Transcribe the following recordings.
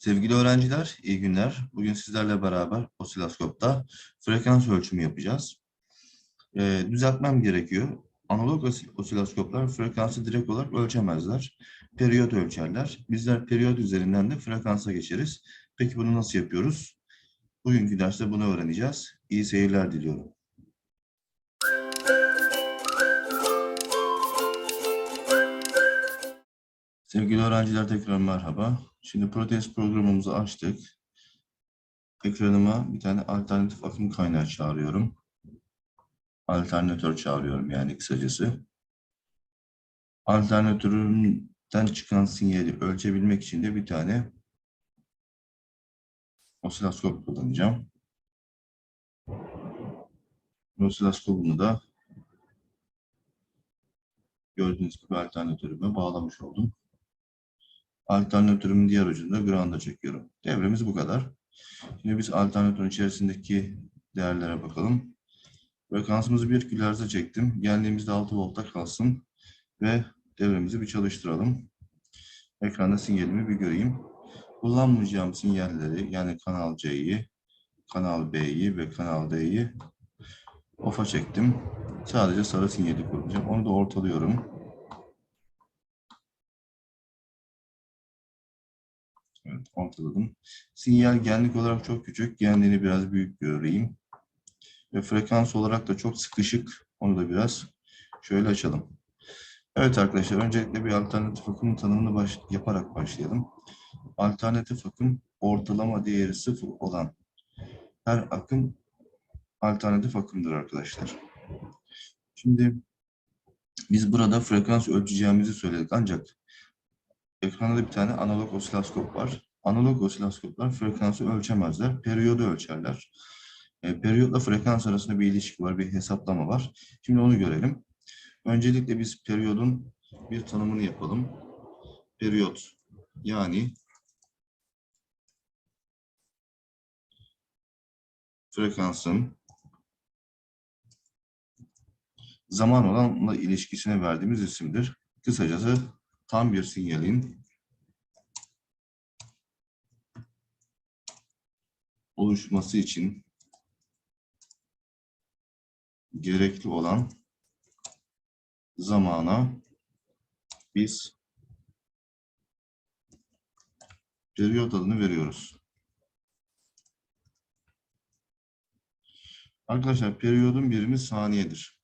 Sevgili öğrenciler, iyi günler. Bugün sizlerle beraber osiloskopta frekans ölçümü yapacağız. Ee, düzeltmem gerekiyor. Analog osil- osiloskoplar frekansı direkt olarak ölçemezler. Periyot ölçerler. Bizler periyot üzerinden de frekansa geçeriz. Peki bunu nasıl yapıyoruz? Bugünkü derste bunu öğreneceğiz. İyi seyirler diliyorum. Sevgili öğrenciler tekrar merhaba. Şimdi protez programımızı açtık. Ekranıma bir tane alternatif akım kaynağı çağırıyorum. Alternatör çağırıyorum yani kısacası. Alternatörümden çıkan sinyali ölçebilmek için de bir tane osiloskop kullanacağım. Osiloskopumu da gördüğünüz gibi alternatörüme bağlamış oldum alternatörümün diğer ucunda ground'a çekiyorum. Devremiz bu kadar. Şimdi biz alternatörün içerisindeki değerlere bakalım. Frekansımızı 1 kHz'e çektim. Geldiğimizde 6 volta kalsın ve devremizi bir çalıştıralım. Ekranda sinyalimi bir göreyim. Kullanmayacağım sinyalleri yani kanal C'yi, kanal B'yi ve kanal D'yi off'a çektim. Sadece sarı sinyali kullanacağım. Onu da ortalıyorum. Evet, ortaladım. Sinyal genlik olarak çok küçük. Genliğini biraz büyük göreyim. Ve frekans olarak da çok sıkışık. Onu da biraz şöyle açalım. Evet arkadaşlar, öncelikle bir alternatif akım tanımını baş, yaparak başlayalım. Alternatif akım, ortalama değeri sıfır olan her akım alternatif akımdır arkadaşlar. Şimdi biz burada frekans ölçeceğimizi söyledik. Ancak Ekranda bir tane analog osiloskop var. Analog osiloskoplar frekansı ölçemezler, periyodu ölçerler. E, periyotla frekans arasında bir ilişki var, bir hesaplama var. Şimdi onu görelim. Öncelikle biz periyodun bir tanımını yapalım. Periyot yani frekansın zaman olanla ilişkisine verdiğimiz isimdir. Kısacası tam bir sinyalin oluşması için gerekli olan zamana biz periyot adını veriyoruz. Arkadaşlar periyodun birimi saniyedir.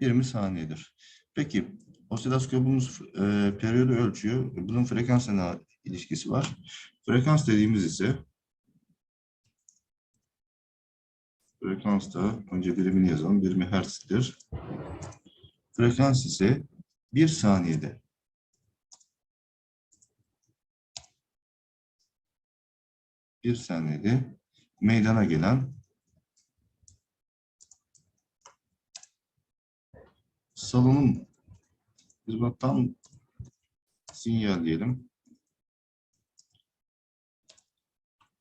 Birimi saniyedir. Peki osiloskopumuz e, periyodu ölçüyor. Bunun frekansla ilişkisi var? Frekans dediğimiz ise frekans da önce birimini yazalım. Birimi hertz'tir. Frekans ise bir saniyede. Bir saniyede meydana gelen salonun biz buna tam sinyal diyelim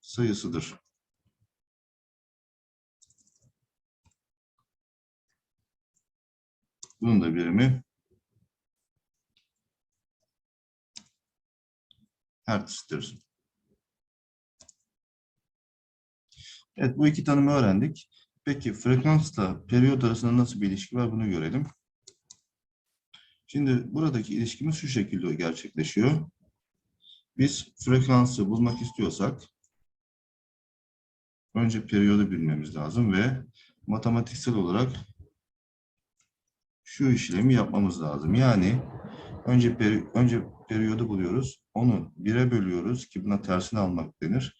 sayısıdır. Bunun da birimi hertz'tir. Evet bu iki tanımı öğrendik. Peki frekansla periyot arasında nasıl bir ilişki var bunu görelim. Şimdi buradaki ilişkimiz şu şekilde gerçekleşiyor. Biz frekansı bulmak istiyorsak önce periyodu bilmemiz lazım ve matematiksel olarak şu işlemi yapmamız lazım. Yani önce peri, önce periyodu buluyoruz. Onu bire bölüyoruz ki buna tersini almak denir.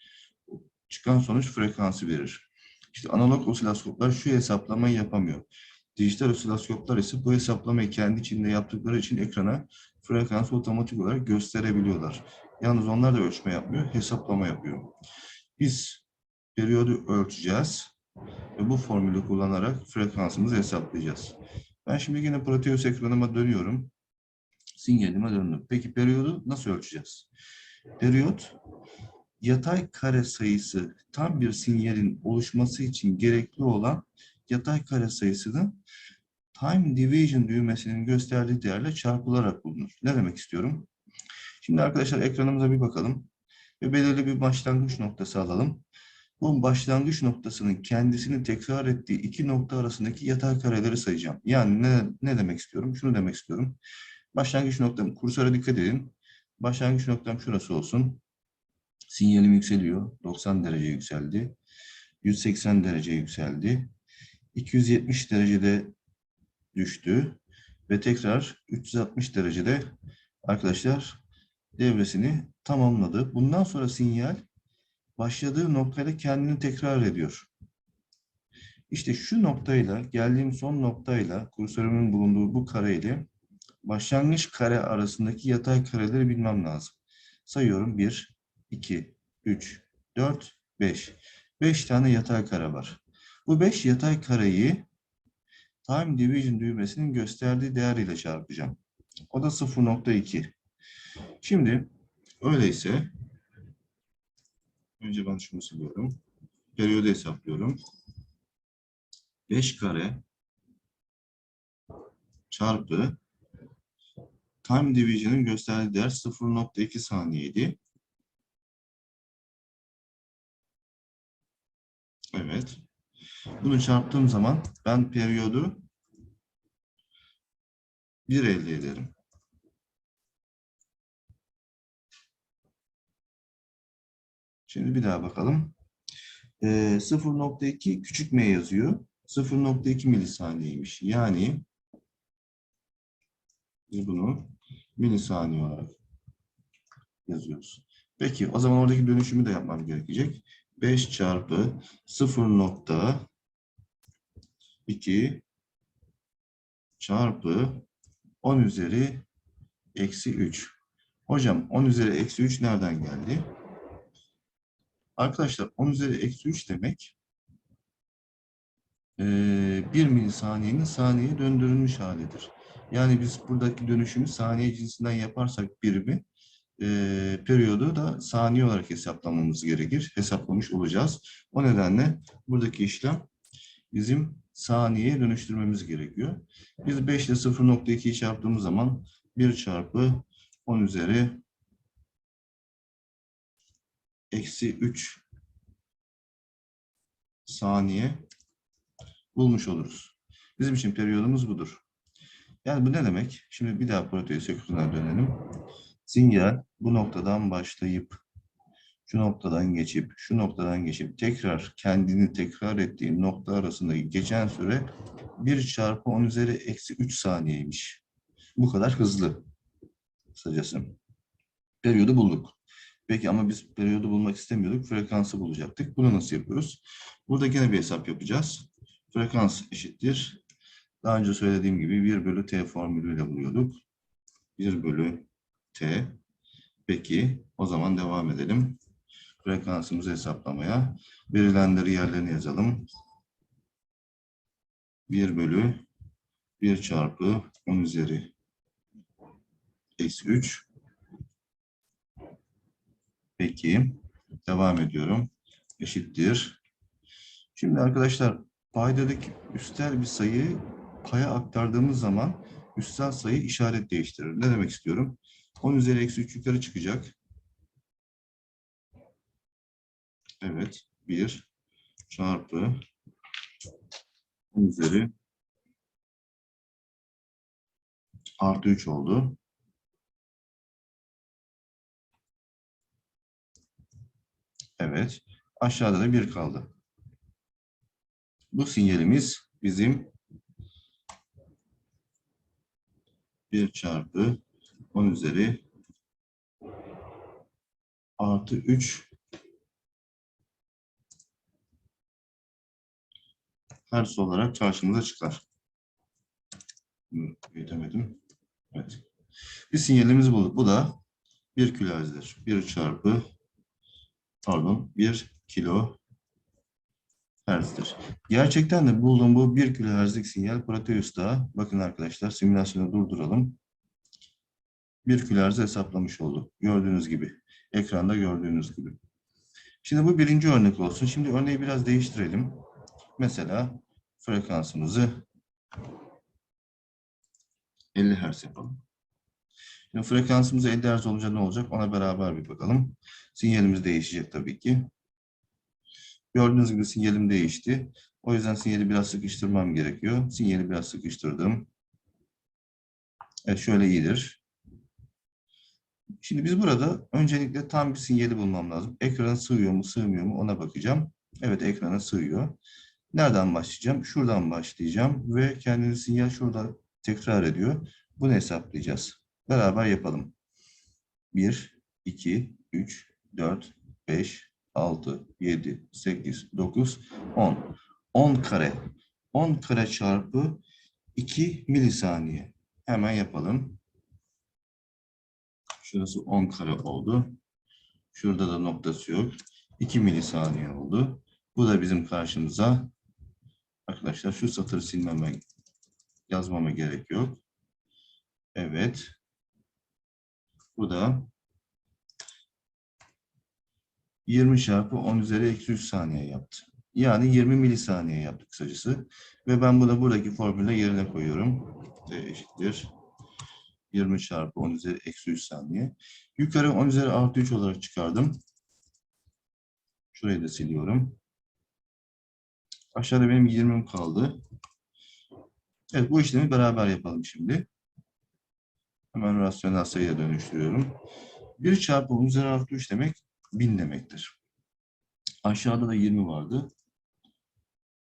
Çıkan sonuç frekansı verir. İşte analog osiloskoplar şu hesaplamayı yapamıyor. Dijital osiloskoplar ise bu hesaplamayı kendi içinde yaptıkları için ekrana frekansı otomatik olarak gösterebiliyorlar. Yalnız onlar da ölçme yapmıyor, hesaplama yapıyor. Biz periyodu ölçeceğiz ve bu formülü kullanarak frekansımızı hesaplayacağız. Ben şimdi yine Proteus ekranıma dönüyorum. Sinyalime döndüm. Peki periyodu nasıl ölçeceğiz? Periyot yatay kare sayısı tam bir sinyalin oluşması için gerekli olan yatay kare sayısının time division düğmesinin gösterdiği değerle çarpılarak bulunur. Ne demek istiyorum? Şimdi arkadaşlar ekranımıza bir bakalım ve belirli bir başlangıç noktası alalım. Bu başlangıç noktasının kendisini tekrar ettiği iki nokta arasındaki yatay kareleri sayacağım. Yani ne, ne demek istiyorum? Şunu demek istiyorum. Başlangıç noktam, kursora dikkat edin. Başlangıç noktam şurası olsun. Sinyalim yükseliyor. 90 derece yükseldi. 180 derece yükseldi. 270 derecede düştü. Ve tekrar 360 derecede arkadaşlar devresini tamamladı. Bundan sonra sinyal başladığı noktayla kendini tekrar ediyor. İşte şu noktayla, geldiğim son noktayla, kursörümün bulunduğu bu kareyle başlangıç kare arasındaki yatay kareleri bilmem lazım. Sayıyorum 1, 2, 3, 4, 5. 5 tane yatay kare var. Bu 5 yatay kareyi time division düğmesinin gösterdiği değer ile çarpacağım. O da 0.2. Şimdi öyleyse önce ben şunu siliyorum. Periyodu hesaplıyorum. 5 kare çarpı time division'ın gösterdiği değer 0.2 saniyeydi. Evet. Bunu çarptığım zaman ben periyodu 1 elde ederim. Şimdi bir daha bakalım. Ee, 0.2 küçük m yazıyor. 0.2 milisaniyeymiş. Yani biz bunu milisaniye olarak yazıyoruz. Peki o zaman oradaki dönüşümü de yapmam gerekecek. 5 çarpı 0.2 çarpı 10 üzeri eksi 3. Hocam 10 üzeri eksi 3 nereden geldi? Arkadaşlar 10 üzeri eksi 3 demek eee 1 milisaniyenin saniyeye döndürülmüş halidir. Yani biz buradaki dönüşümü saniye cinsinden yaparsak birimi eee periyodu da saniye olarak hesaplamamız gerekir. Hesaplamış olacağız. O nedenle buradaki işlem bizim saniyeye dönüştürmemiz gerekiyor. Biz 5 ile 0.2'yi çarptığımız zaman 1 çarpı 10 üzeri eksi 3 saniye bulmuş oluruz. Bizim için periyodumuz budur. Yani bu ne demek? Şimdi bir daha Proteus ekranına dönelim. Sinyal bu noktadan başlayıp şu noktadan geçip şu noktadan geçip tekrar kendini tekrar ettiği nokta arasındaki geçen süre 1 çarpı 10 üzeri eksi 3 saniyeymiş. Bu kadar hızlı. Kısacası. Periyodu bulduk. Peki ama biz periyodu bulmak istemiyorduk. Frekansı bulacaktık. Bunu nasıl yapıyoruz? Burada gene bir hesap yapacağız. Frekans eşittir. Daha önce söylediğim gibi 1 bölü t formülüyle buluyorduk. 1 bölü t. Peki o zaman devam edelim. Frekansımızı hesaplamaya. Verilenleri yerlerine yazalım. 1 bölü 1 çarpı 10 üzeri eksi 3 Peki. Devam ediyorum. Eşittir. Şimdi arkadaşlar paydadaki üstel bir sayı paya aktardığımız zaman üstel sayı işaret değiştirir. Ne demek istiyorum? 10 üzeri eksi 3 yukarı çıkacak. Evet. 1 çarpı 10 üzeri artı 3 oldu. Evet. Aşağıda da 1 kaldı. Bu sinyalimiz bizim 1 çarpı 10 üzeri artı 3 hertz olarak karşımıza çıkar. Bunu Büyütemedim. Evet. Bir sinyalimizi bulduk. Bu da 1 kilohertz'dir. 1 çarpı pardon 1 kilo hertz'tir. Gerçekten de bulduğum bu 1 kilohertz'lik sinyal Proteus'ta bakın arkadaşlar simülasyonu durduralım. 1 kilohertz hesaplamış olduk. Gördüğünüz gibi. Ekranda gördüğünüz gibi. Şimdi bu birinci örnek olsun. Şimdi örneği biraz değiştirelim. Mesela frekansımızı 50 Hz yapalım. Şimdi frekansımız 50 Hz olunca ne olacak? Ona beraber bir bakalım. Sinyalimiz değişecek tabii ki. Gördüğünüz gibi sinyalim değişti. O yüzden sinyali biraz sıkıştırmam gerekiyor. Sinyali biraz sıkıştırdım. Evet şöyle iyidir. Şimdi biz burada öncelikle tam bir sinyali bulmam lazım. Ekrana sığıyor mu sığmıyor mu ona bakacağım. Evet ekrana sığıyor. Nereden başlayacağım? Şuradan başlayacağım ve kendini sinyal şurada tekrar ediyor. Bunu hesaplayacağız. Beraber yapalım. 1, 2, 3, 4, 5, 6, 7, 8, 9, 10. 10 kare. 10 kare çarpı 2 milisaniye. Hemen yapalım. Şurası 10 kare oldu. Şurada da noktası yok. 2 milisaniye oldu. Bu da bizim karşımıza. Arkadaşlar şu satırı silmeme, yazmama gerek yok. Evet. Bu da 20 çarpı 10 üzeri eksi 3 saniye yaptı. Yani 20 milisaniye yaptı kısacası. Ve ben bunu buradaki formüle yerine koyuyorum. T eşittir. 20 çarpı 10 üzeri eksi 3 saniye. Yukarı 10 üzeri artı 3 olarak çıkardım. Şurayı da siliyorum. Aşağıda benim 20'm kaldı. Evet bu işlemi beraber yapalım şimdi. Hemen rasyonel sayıya dönüştürüyorum. 1 çarpı 10 üzeri artı 3 demek 1000 demektir. Aşağıda da 20 vardı.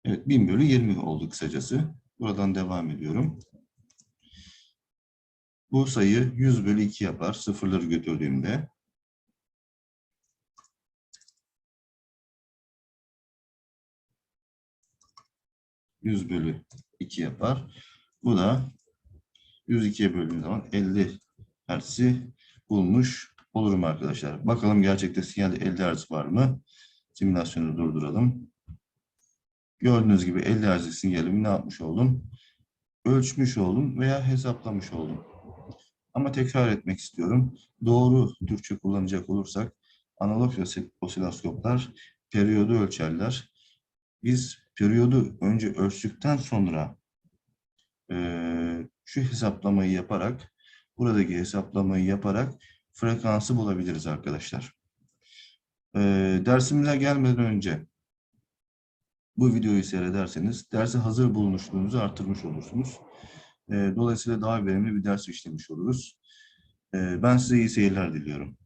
Evet 1000 bölü 20 oldu kısacası. Buradan devam ediyorum. Bu sayı 100 bölü 2 yapar sıfırları götürdüğümde. Yüz bölü 2 yapar. Bu da 102'ye böldüğüm zaman 50 Hz'i bulmuş olurum arkadaşlar. Bakalım gerçekte sinyalde 50 Hz var mı? Simülasyonu durduralım. Gördüğünüz gibi 50 Hz sinyalimi ne yapmış oldum? Ölçmüş oldum veya hesaplamış oldum. Ama tekrar etmek istiyorum. Doğru Türkçe kullanacak olursak analog osiloskoplar periyodu ölçerler. Biz periyodu önce ölçtükten sonra e, şu hesaplamayı yaparak, buradaki hesaplamayı yaparak frekansı bulabiliriz arkadaşlar. E, dersimize gelmeden önce bu videoyu seyrederseniz derse hazır bulunuşluğunuzu artırmış olursunuz. Dolayısıyla daha verimli bir ders işlemiş oluruz. Ben size iyi seyirler diliyorum.